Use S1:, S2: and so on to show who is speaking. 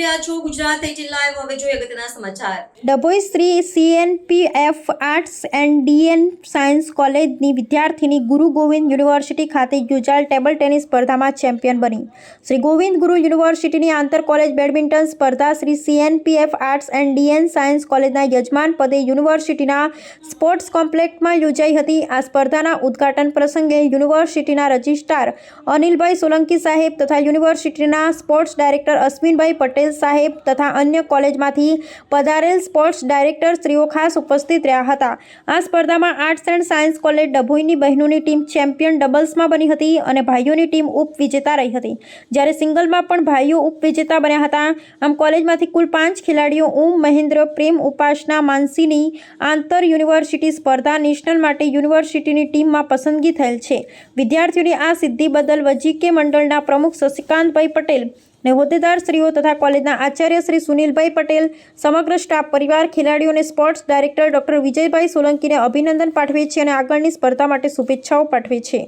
S1: રહ્યા છો Gujarat eighteen live. હવે જોઈએ અગત્યના સમાચાર.
S2: Dabhoi Shri CNPF arts and DN science કોલેજની વિદ્યાર્થીની ગુરુ ગોવિંદ યુનિવર્સિટી ખાતે યોજાયેલ ટેબલ ટેનિસ સ્પર્ધામાં ચેમ્પિયન બની. શ્રી ગોવિંદ ગુરુ યુનિવર્સિટીની આંતર કોલેજ બેડમિન્ટન સ્પર્ધા Shri CNPF arts and DN science કોલેજના યજમાન પદે યુનિવર્સિટીના સ્પોર્ટ્સ કોમ્પ્લેક્સમાં યોજાઈ હતી. આ સ્પર્ધાના ઉદ્ઘાટન પ્રસંગે યુનિવર્સિટીના રજિસ્ટ્રાર અનિલભાઈ સોલંકી સાહેબ તથા યુનિવર્સિટીના સ્પોર્ટ્સ ડાયરેક્ટર અશ્વિનભાઈ પટેલ સાહેબ તથા અન્ય કોલેજમાંથી પધારેલ સ્પોર્ટ્સ ડાયરેક્ટર શ્રીઓ ખાસ ઉપસ્થિત રહ્યા હતા. આ સ્પર્ધામાં આર્ટ્સ એન્ડ સાયન્સ કોલેજ ડભોઈની બહેનોની ટીમ ચેમ્પિયન ડબલ્સમાં બની હતી અને ભાઈઓની ટીમ ઉપવિજેતા રહી હતી. જ્યારે સિંગલમાં પણ ભાઈઓ ઉપવિજેતા બન્યા હતા. આમ કોલેજમાંથી કુલ પાંચ ખેલાડીઓ ઓમ મહેન્દ્ર, પ્રેમ, ઉપાસના, માનસીની આંતર યુનિવર્સિટી સ્પર્ધા, નેશનલ માટે યુનિવર્સિટીની ટીમમાં પસંદગી થયેલ છે. વિદ્યાર્થીઓની આ સિદ્ધિ બદલ વજીકે મંડળના પ્રમુખ શશિકાંતભાઈ પટેલ ને હોદ્દેદારશ્રીઓ તથા કોલેજના આચાર્ય શ્રી સુનિલભાઈ પટેલ, સમગ્ર સ્ટાફ, પરિવાર, ખેલાડીઓ અને સ્પોર્ટ્સ ડાયરેક્ટર ડોક્ટર વિજયભાઈ સોલંકીને અભિનંદન પાઠવે છે અને આગળની સ્પર્ધા માટે શુભેચ્છાઓ પાઠવે છે.